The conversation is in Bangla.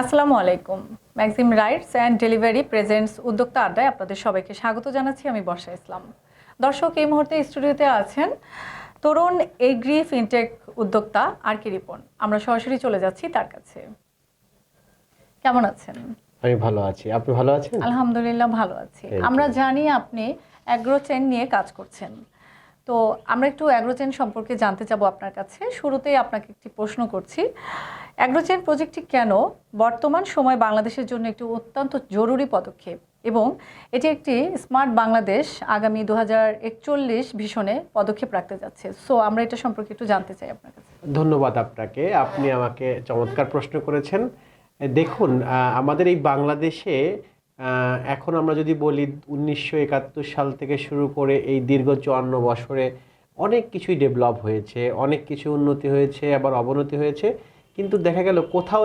আসসালামু আলাইকুম। Maxim rights and delivery presents উদ্যোক্তা আড্ডায় আপনাদের সবাইকে স্বাগত জানাচ্ছি আমি বর্ষা ইসলাম। দর্শক এই মুহূর্তে স্টুডিওতে আছেন তরুণ এগ্রি ফিনটেক উদ্যোক্তা আর কি রিপন। আমরা সরাসরি চলে যাচ্ছি তার কাছে। কেমন আছেন? আমি ভালো আছি। আপনি ভালো আছেন? আলহামদুলিল্লাহ ভালো আছি। আমরা জানি আপনি অ্যাগ্রোচেন নিয়ে কাজ করছেন। তো আমরা একটু অ্যাগ্রোচেন সম্পর্কে জানতে চাবো আপনার কাছে। শুরুতেই আপনাকে একটি প্রশ্ন করছি, অ্যাগ্রোচেন প্রজেক্টটি কেন? বর্তমান সময় বাংলাদেশের জন্য একটি অত্যন্ত জরুরি পদক্ষেপ এবং এটি একটি স্মার্ট বাংলাদেশ আগামী দু হাজার একচল্লিশ ভীষণে পদক্ষেপ রাখতে যাচ্ছে। সো আমরা এটা সম্পর্কে একটু জানতে চাই আপনার কাছে। ধন্যবাদ আপনাকে। আপনি আমাকে চমৎকার প্রশ্ন করেছেন। দেখুন আমাদের এই বাংলাদেশে এখন আমরা যদি বলি উনিশশো একাত্তর সাল থেকে শুরু করে এই দীর্ঘ চুয়ান্ন বছরে অনেক কিছুই ডেভেলপ হয়েছে, অনেক কিছু উন্নতি হয়েছে, আবার অবনতি হয়েছে। কিন্তু দেখা গেল কোথাও